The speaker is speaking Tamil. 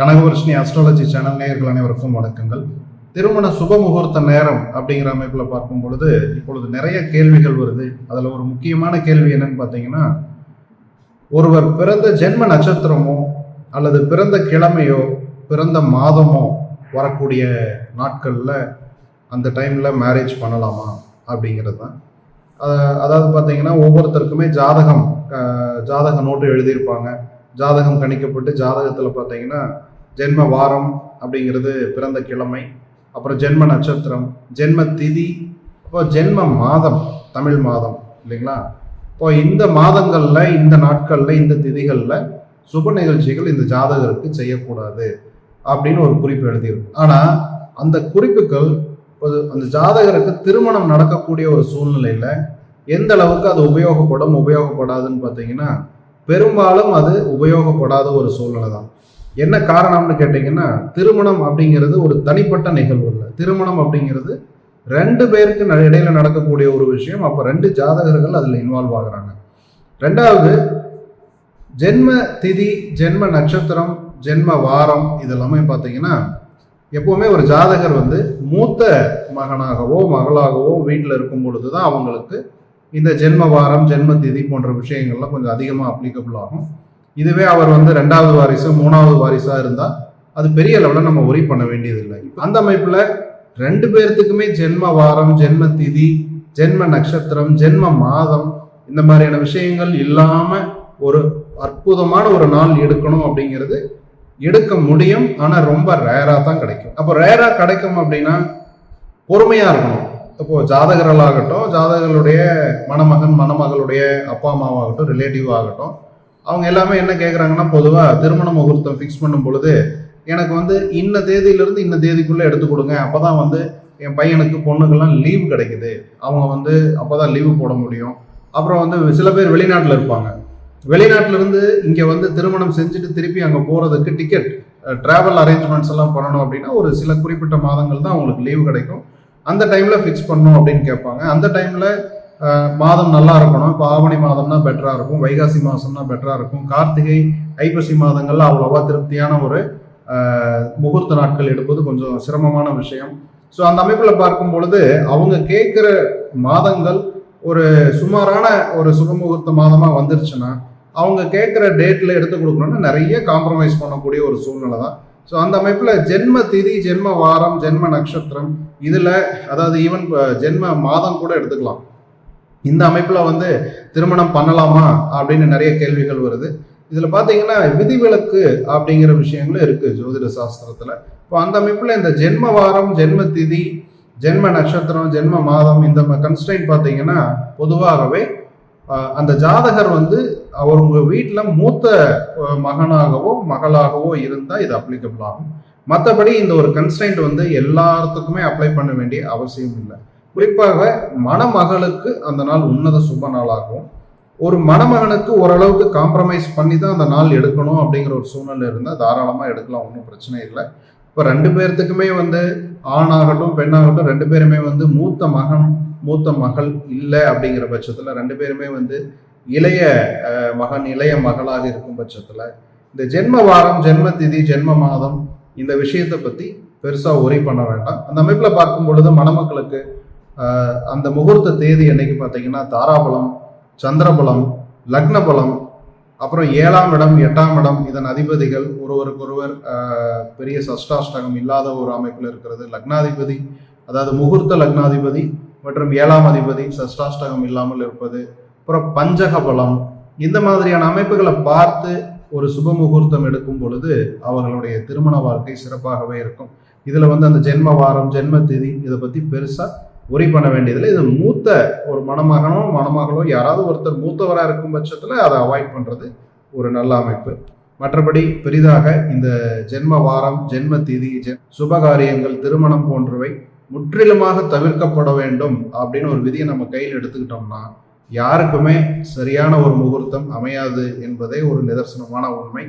கனகவர்ஷினி அஸ்ட்ராலஜி சேனல் நேயர்கள் அனைவருக்கும் வணக்கங்கள். திருமண சுப முகூர்த்த நேரம் அப்படிங்கிற அமைப்பில் பார்க்கும் பொழுது இப்பொழுது நிறைய கேள்விகள் வருது. அதில் ஒரு முக்கியமான கேள்வி என்னன்னு பார்த்தீங்கன்னா ஒருவர் பிறந்த ஜென்ம நட்சத்திரமோ அல்லது பிறந்த கிழமையோ பிறந்த மாதமோ வரக்கூடிய நாட்களில் அந்த டைமில் மேரேஜ் பண்ணலாமா அப்படிங்கிறது தான். அதாவது பார்த்தீங்கன்னா ஒவ்வொருத்தருக்குமே ஜாதகம் ஜாதக நோட்டு எழுதியிருப்பாங்க. ஜாதகம் கணிக்கப்பட்டு ஜாதகத்தில் பார்த்தீங்கன்னா ஜென்ம வாரம் அப்படிங்கிறது பிறந்த கிழமை அப்புறம் ஜென்ம நட்சத்திரம் ஜென்ம திதி அப்போ ஜென்ம மாதம் தமிழ் மாதம் இல்லைங்களா? இப்போ இந்த மாதங்களில் இந்த நாட்களில் இந்த திதிகளில் சுப நிகழ்ச்சிகள் இந்த ஜாதகருக்கு செய்யக்கூடாது அப்படின்னு ஒரு குறிப்பு எழுதியிருக்கு ஆனால் அந்த குறிப்புகள் ஒரு அந்த ஜாதகருக்கு திருமணம் நடக்கக்கூடிய ஒரு சூழ்நிலையில் எந்த அளவுக்கு அது உபயோகப்படும் உபயோகப்படாதுன்னு பார்த்தீங்கன்னா பெரும்பாலும் அது உபயோகப்படாத ஒரு சூழ்நிலை தான் என்ன காரணம்னு கேட்டிங்கன்னா திருமணம் அப்படிங்கிறது ஒரு தனிப்பட்ட நிகழ்வு இல்லை. திருமணம் அப்படிங்கிறது ரெண்டு பேருக்கு ந- இடையில நடக்கக்கூடிய ஒரு விஷயம். அப்போ ரெண்டு ஜாதகர்கள் அதில் இன்வால்வ் ஆகுறாங்க. ரெண்டாவது ஜென்ம திதி ஜென்ம நட்சத்திரம் ஜென்ம வாரம் இதெல்லாமே பார்த்தீங்கன்னா எப்போவுமே ஒரு ஜாதகர் வந்து மூத்த மகனாகவோ மகளாகவோ வீட்டில் இருக்கும் பொழுது தான் அவங்களுக்கு இந்த ஜென்ம வாரம் ஜென்ம திதி போன்ற விஷயங்கள்லாம் கொஞ்சம் அதிகமாக அப்ளிகபிள் ஆகும். இதுவே அவர் வந்து ரெண்டாவது வாரிசு மூணாவது வாரிசாக இருந்தால் அது பெரிய லெவலில் நம்ம ஒரி பண்ண வேண்டியதில்லை. அந்த அமைப்பில் ரெண்டு பேர்த்துக்குமே ஜென்ம வாரம் ஜென்ம திதி ஜென்ம நட்சத்திரம் ஜென்ம மாதம் இந்த மாதிரியான விஷயங்கள் இல்லாமல் ஒரு அற்புதமான ஒரு நாள் எடுக்கணும் அப்படிங்கிறது எடுக்க முடியும். ஆனால் ரொம்ப ரேராக தான் கிடைக்கும். அப்போ ரேராக கிடைக்கும் அப்படின்னா பொறுமையாக இருக்கணும். இப்போது ஜாதகர்களாகட்டும் ஜாதகர்களுடைய மணமகன் மணமகளுடைய அப்பா அம்மாவாகட்டும் ரிலேட்டிவ் ஆகட்டும் அவங்க எல்லாமே என்ன கேட்குறாங்கன்னா பொதுவாக திருமண முகூர்த்தம் ஃபிக்ஸ் பண்ணும் பொழுது எனக்கு வந்து இன்ன தேதியிலிருந்து இன்ன தேதிக்குள்ளே எடுத்து கொடுங்க. அப்போ தான் வந்து என் பையனுக்கு பொண்ணுக்கெல்லாம் லீவு கிடைக்குது. அவங்க வந்து அப்போ தான் லீவு போட முடியும். அப்புறம் வந்து சில பேர் வெளிநாட்டில் இருப்பாங்க. வெளிநாட்டிலேருந்து இங்கே வந்து திருமணம் செஞ்சுட்டு திருப்பி அங்கே போகிறதுக்கு டிக்கெட் ட்ராவல் அரேஞ்ச்மெண்ட்ஸ் எல்லாம் பண்ணணும் அப்படின்னா ஒரு சில குறிப்பிட்ட மாதங்கள் தான் அவங்களுக்கு லீவு கிடைக்கும். அந்த டைமில் ஃபிக்ஸ் பண்ணணும் அப்படின்னு கேட்பாங்க. அந்த டைமில் மாதம் நல்லா இருக்கணும். இப்போ ஆவணி மாதம்னா பெட்டராக இருக்கும். வைகாசி மாதம்னா பெட்டராக இருக்கும். கார்த்திகை ஐப்பசி மாதங்கள்ல அவ்வளோவா திருப்தியான ஒரு முகூர்த்த நாட்கள் எடுப்பது கொஞ்சம் சிரமமான விஷயம். ஸோ அந்த அமைப்பில் பார்க்கும் பொழுது அவங்க கேட்குற மாதங்கள் ஒரு சுமாரான ஒரு சுபமுகூர்த்த மாதமாக வந்துருச்சுன்னா அவங்க கேட்குற டேட்டில் எடுத்து கொடுக்கணும்னா நிறைய காம்ப்ரமைஸ் பண்ணக்கூடிய ஒரு சூழ்நிலை தான். ஸோ அந்த அமைப்பில் ஜென்ம திதி ஜென்ம வாரம் ஜென்ம நட்சத்திரம் இதில் அதாவது ஈவன் ஜென்ம மாதம் கூட எடுத்துக்கலாம். இந்த அமைப்பில் வந்து திருமணம் பண்ணலாமா அப்படின்னு நிறைய கேள்விகள் வருது. இதில் பார்த்தீங்கன்னா விதிவிலக்கு அப்படிங்கிற விஷயங்களும் இருக்குது ஜோதிட சாஸ்திரத்தில். இப்போ அந்த அமைப்பில் இந்த ஜென்ம வாரம் ஜென்ம திதி ஜென்ம நட்சத்திரம் ஜென்ம மாதம் இந்த கன்ஸ்டைன் பார்த்தீங்கன்னா பொதுவாகவே அந்த ஜாதகர் வந்து அவர் உங்கள் வீட்டில் மூத்த மகனாகவோ மகளாகவோ இருந்தால் இது அப்ளிகபிள் ஆகும். மற்றபடி இந்த ஒரு கன்ஸ்டைன்ட் வந்து எல்லாத்துக்குமே அப்ளை பண்ண வேண்டிய அவசியம் இல்லை. குறிப்பாக மணமகளுக்கு அந்த நாள் உன்னத சுப நாளாகும். ஒரு மணமகனுக்கு ஓரளவுக்கு காம்ப்ரமைஸ் பண்ணி தான் அந்த நாள் எடுக்கணும் அப்படிங்கிற ஒரு சூழ்நிலை இருந்தால் தாராளமாக எடுக்கலாம் ஒன்றும் பிரச்சனை இல்லை. இப்போ ரெண்டு பேர்த்துக்குமே வந்து ஆணாகட்டும் பெண்ணாகட்டும் ரெண்டு பேருமே வந்து மூத்த மகன் மூத்த மகள் இல்லை அப்படிங்கிற பட்சத்தில் ரெண்டு பேருமே வந்து இளைய மகன் இளைய மகளாக இருக்கும் பட்சத்தில் இந்த ஜென்ம வாரம் ஜென்ம திதி ஜென்ம மாதம் இந்த விஷயத்தை பற்றி பெருசாக ஒரி பண்ண வேண்டாம். அந்த அமைப்பில் பார்க்கும் பொழுது மணமக்களுக்கு அந்த முகூர்த்த தேதி என்னைக்கு பார்த்தீங்கன்னா தாராபலம் சந்திரபலம் லக்னபலம் அப்புறம் ஏழாம் இடம் எட்டாம் இடம் இதன் அதிபதிகள் ஒருவருக்கொருவர் பெரிய சஷ்டாஷ்டகம் இல்லாத ஒரு அமைப்பில் இருக்கிறது. லக்னாதிபதி அதாவது முகூர்த்த லக்னாதிபதி மற்றும் ஏழாம் அதிபதி சஷ்டாஷ்டகம் இல்லாமல் இருப்பது. அப்புறம் பஞ்சக பலம் இந்த மாதிரியான அமைப்புகளை பார்த்து ஒரு சுப முகூர்த்தம் எடுக்கும் பொழுது அவர்களுடைய திருமண வாழ்க்கை சிறப்பாகவே இருக்கும். இதில் வந்து அந்த ஜென்ம வாரம் ஜென்ம திதி இதை பற்றி பெருசாக உரி பண்ண வேண்டியதில்லை. இது மூத்த ஒரு மணமகனோ மணமகளோ யாராவது ஒருத்தர் மூத்தவராக இருக்கும் பட்சத்தில் அதை அவாய்ட் பண்ணுறது ஒரு நல்ல அமைப்பு. மற்றபடி பெரிதாக இந்த ஜென்ம வாரம் ஜென்ம திதி சுபகாரியங்கள் திருமணம் போன்றவை முற்றிலுமாக தவிர்க்கப்பட வேண்டும் அப்படின்னு ஒரு விதியை நம்ம கையில் எடுத்துக்கிட்டோம்னா யாருக்குமே சரியான ஒரு முகூர்த்தம் அமையாது என்பதே ஒரு நிதர்சனமான உண்மை.